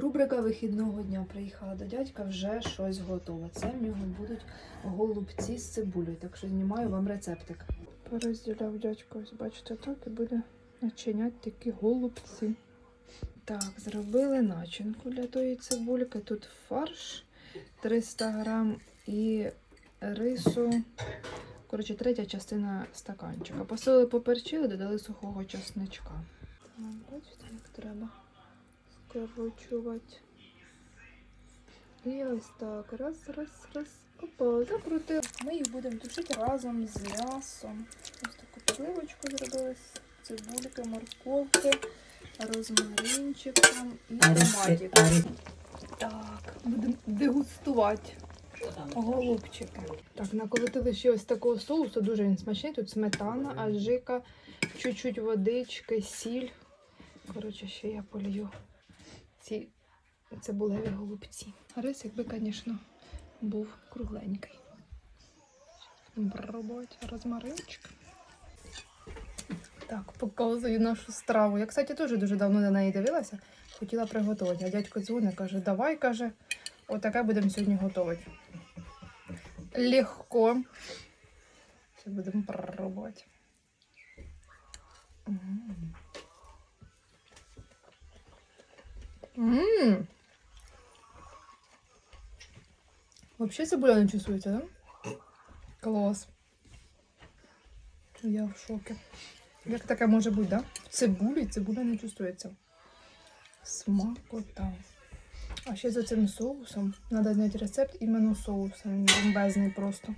Рубрика вихідного дня приїхала до дядька, вже щось готове. Це в нього будуть голубці з цибулею, так що знімаю вам рецептик. Порозділяв дядько, ось бачите, так і буде начиняти такі голубці. Так, зробили начинку для тої цибульки. Тут фарш 300 грам і рису. Коротше, третя частина стаканчика. Посолили, поперчили, додали сухого часничка. Так, бачите, як треба скручувати. І ось так. Раз, раз, раз. Опа, закрутили. Ми їх будемо тушити разом з м'ясом. Ось таку підливочку зробили з цибульки, морковки, розмаринчиком і томатик. Так, будемо дегустувати. Голубчики. Так, наколотили ще ось такого соусу, дуже він смачний. Тут сметана, аджика, чуть-чуть водички, сіль. Коротше, ще я полью ці цибулеві голубці. Рис, якби, звісно, був кругленький. Пробувати розмаринчик. Так, показую нашу страву. Я, кстати, теж дуже давно на неї дивилася. Хотіла приготувати. А дядько дзвонить, каже, давай, каже, отаке будемо сьогодні готувати. Легко. Це будемо пробувати. Ммм. Вообще цибуля не чувствуется, да? Клас. Я в шокі. Як таке може бути, да? В цибулі цибуля не чувствується. Смакота. А ще за цим соусом. Надо знайти рецепт іменно соусом. Він просто.